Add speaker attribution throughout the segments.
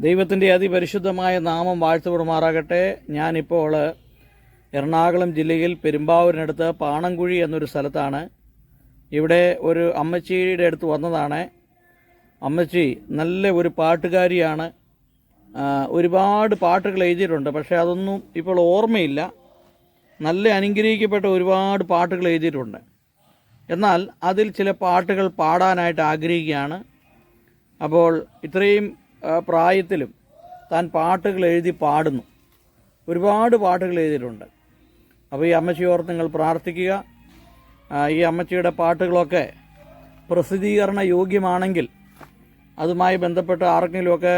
Speaker 1: ദൈവത്തിന്റെ അതിപരിശുദ്ധമായ നാമം വാഴ്ത്തുപെടുമാറാകട്ടെ ഞാനിപ്പോൾ എറണാകുളം ജില്ലയിൽ പെരുമ്പാവൂരിനടുത്ത് പാണംകുഴി എന്നൊരു സ്ഥലത്താണ്. ഇവിടെ ഒരു അമ്മച്ചിയുടെ അടുത്ത് വന്നതാണ്. അമ്മച്ചി നല്ല ഒരു പാട്ടുകാരിയാണ്. ഒരുപാട് പാട്ടുകൾ എഴുതിയിട്ടുണ്ട്. പക്ഷേ അതൊന്നും ഇപ്പോൾ ഓർമ്മയില്ല. നല്ല അനുഗ്രഹിക്കപ്പെട്ട ഒരുപാട് പാട്ടുകൾ എഴുതിയിട്ടുണ്ട്. എന്നാൽ അതിൽ ചില പാട്ടുകൾ പാടാനായിട്ട് ആഗ്രഹിക്കുകയാണ്. അപ്പോൾ ഇത്രയും പ്രായത്തിലും താൻ പാട്ടുകൾ എഴുതി പാടുന്നു. ഒരുപാട് പാട്ടുകൾ എഴുതിയിട്ടുണ്ട്. അപ്പോൾ ഈ അമ്മച്ചിയോർത്ത് നിങ്ങൾ പ്രാർത്ഥിക്കുക. ഈ അമ്മച്ചിയുടെ പാട്ടുകളൊക്കെ പ്രസിദ്ധീകരണ യോഗ്യമാണെങ്കിൽ അതുമായി ബന്ധപ്പെട്ട് ആർക്കെങ്കിലുമൊക്കെ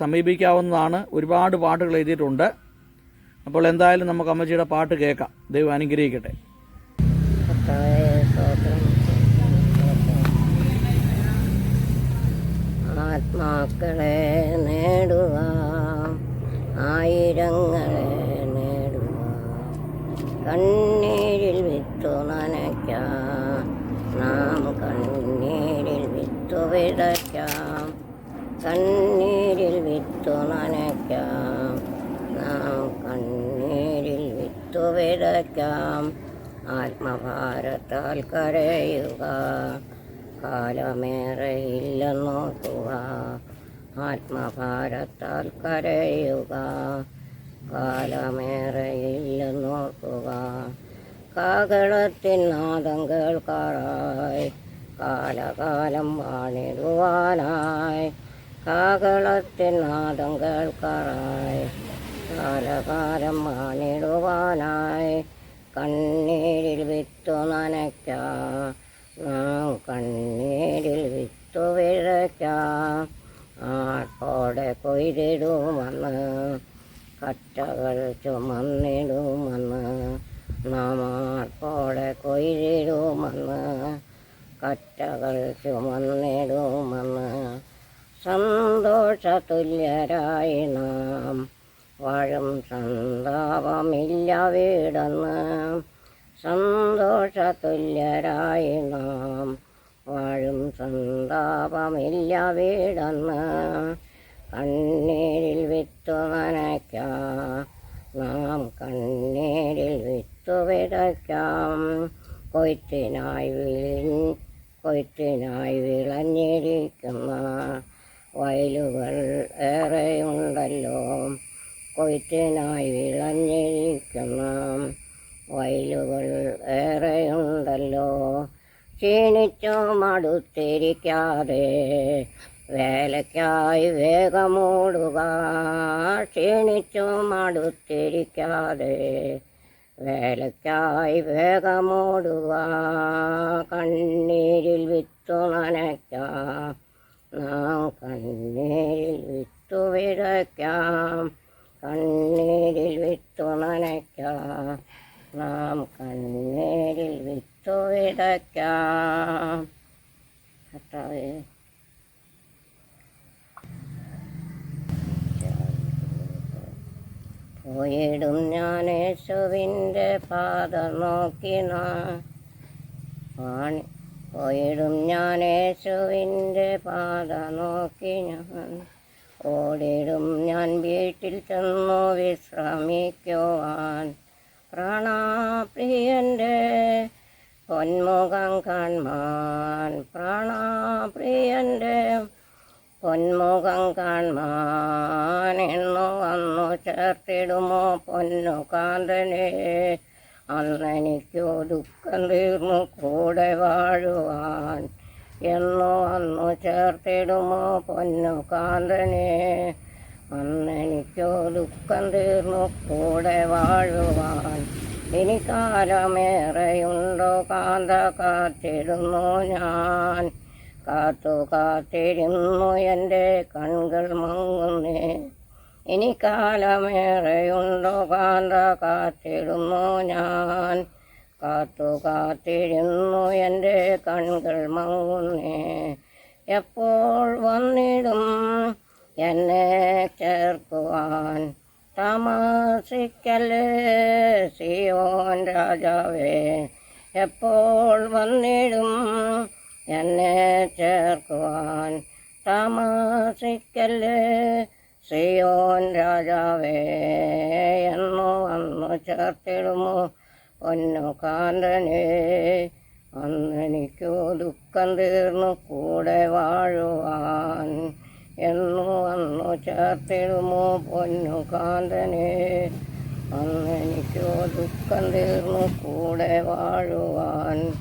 Speaker 1: സമീപിക്കാവുന്നതാണ്. ഒരുപാട് പാട്ടുകൾ എഴുതിയിട്ടുണ്ട്. അപ്പോൾ എന്തായാലും നമുക്ക് അമ്മച്ചിയുടെ പാട്ട് കേൾക്കാം. ദൈവം അനുഗ്രഹിക്കട്ടെ.
Speaker 2: ആത്മാക്കളെ നേടുക ആയിരങ്ങളെ നേടുക കണ്ണീരിൽ വിത്തു നനയ്ക്കാം. നാം കണ്ണീരിൽ വിത്തു വിതയ്ക്കാം. കണ്ണീരിൽ വിത്തു നനയ്ക്കാം. നാം കണ്ണീരിൽ വിത്തു വിതയ്ക്കാം. ആത്മഭാരത്താൽ കരയുക. കാലമേറെ ഇല്ലെന്നോർക്കുക ആത്മഭാരത്താൽ കരയുക. കാലമേറെ ഇല്ലെന്നോർക്കുക കാകളത്തിൻ നാദം കേൾക്കാറായി കാലകാലം വാണിടുവാനായി. കാകളത്തിൻ നാദം കേൾക്കാറായി കാലകാലം വാണിടുവാനായി. കണ്ണീരിൽ വിത്തു നനയ്ക്കാം നാം കണ്ണീരിൽ വിത്തു വിതയ്ക്കാം ആർപ്പോടെ കൊയ്തിടുമെന്ന് കറ്റകൾ ചുമന്നിടുമെന്ന് നാം കൊയിലിടുമെന്ന് കട്ടകൾ ചുമന്നിടുമെന്ന് സന്തോഷതുല്യരായി നാം വാഴും സന്താപമില്ല വീടെന്ന് സന്തോഷതുല്യരായി നാം വാഴും സന്താപമില്ല വീടെന്ന് കണ്ണീരിൽ വിത്തു നനയ്ക്കാം നാം കണ്ണീരിൽ വിത്തു വിതയ്ക്കാം കൊയ്ത്തിനായി വിളി കൊയ്ത്തിനായി വിളഞ്ഞിരിക്കുന്ന വയലുകൾ ഏറെയുണ്ടല്ലോ. കൊയ്ത്തിനായി വിളഞ്ഞിരിക്കുന്ന വയലുകൾ ഏറെയുണ്ടല്ലോ. ക്ഷീണിച്ചോ മടുത്തിരിക്കാതെ വേലയ്ക്കായി വേഗമോടുക ക്ഷീണിച്ചു മടുത്തിരിക്കാതെ വേലയ്ക്കായി വേഗമോടുക കണ്ണീരിൽ വിത്തു നനയ്ക്കാം. നാം കണ്ണീരിൽ വിത്തു വിതയ്ക്കാം കണ്ണീരിൽ വിത്തു നനയ്ക്കാം. നാം കണ്ണീരിൽ വിത്തു വിതയ്ക്കാം കർത്താവേ പോയിടും ഞാൻ യേശുവിന്റെ പാത നോക്കി നാ- വാണി പോയിടും ഞാൻ പാത നോക്കി ഞാൻ ഓടിടും ഞാൻ വീട്ടിൽ ചെന്നു വിശ്രമിക്കുവാൻ. പ്രാണാപ്രിയന്റെ പൊന്മുഖം കാൺമാൻ പ്രാണാപ്രിയന്റെ പൊന്മുഖം എന്നു വന്നു ചേർത്തിടുമോ പൊന്നു കാന്തനെ. അന്നെനിക്കോ ദുഃഖം തീർന്നു കൂടെ വാഴുവാൻ എന്നു വന്നു ചേർത്തിടുമോ പൊന്നു കാന്തനെ. അന്നെനിക്കോ ദുഃഖം തീർന്നു കൂടെ വാഴുവാൻ ഇനി കാലമേറെയുണ്ടോ കാന്ത? കാത്തിടുന്നു ഞാൻ. കാത്തു കാത്തിരുന്നു എന്റെ കൺകൾ മങ്ങുന്നേ. ഇനി കാലമേറെയുണ്ടോ കാന്ത? കാത്തിരുന്നു ഞാൻ. കാത്തു കാത്തിരുന്നു എന്റെ കൺകൾ മങ്ങുന്നേ. എപ്പോൾ വന്നിടും എന്നെ ചേർക്കുവാൻ? താമസിക്കല്ലേ സിയോൻ രാജാവേ. എപ്പോൾ വന്നിടും എന്നെ ചേർക്കുവാൻ താമസിക്കല്ലേ? ശ്രീയോൻ രാജാവേ എന്നു വന്നു ചേർത്തിടുമോ? പൊന്നു കാന്തനെ അന്നെനിക്കു ദുഃഖം തീർന്നു കൂടെ വാഴുവാൻ. എന്നു വന്നു ചേർത്തിടുമോ? പൊന്നു കാന്തനെ അന്നെനിക്കു ദുഃഖം തീർന്നു കൂടെ വാഴുവാൻ.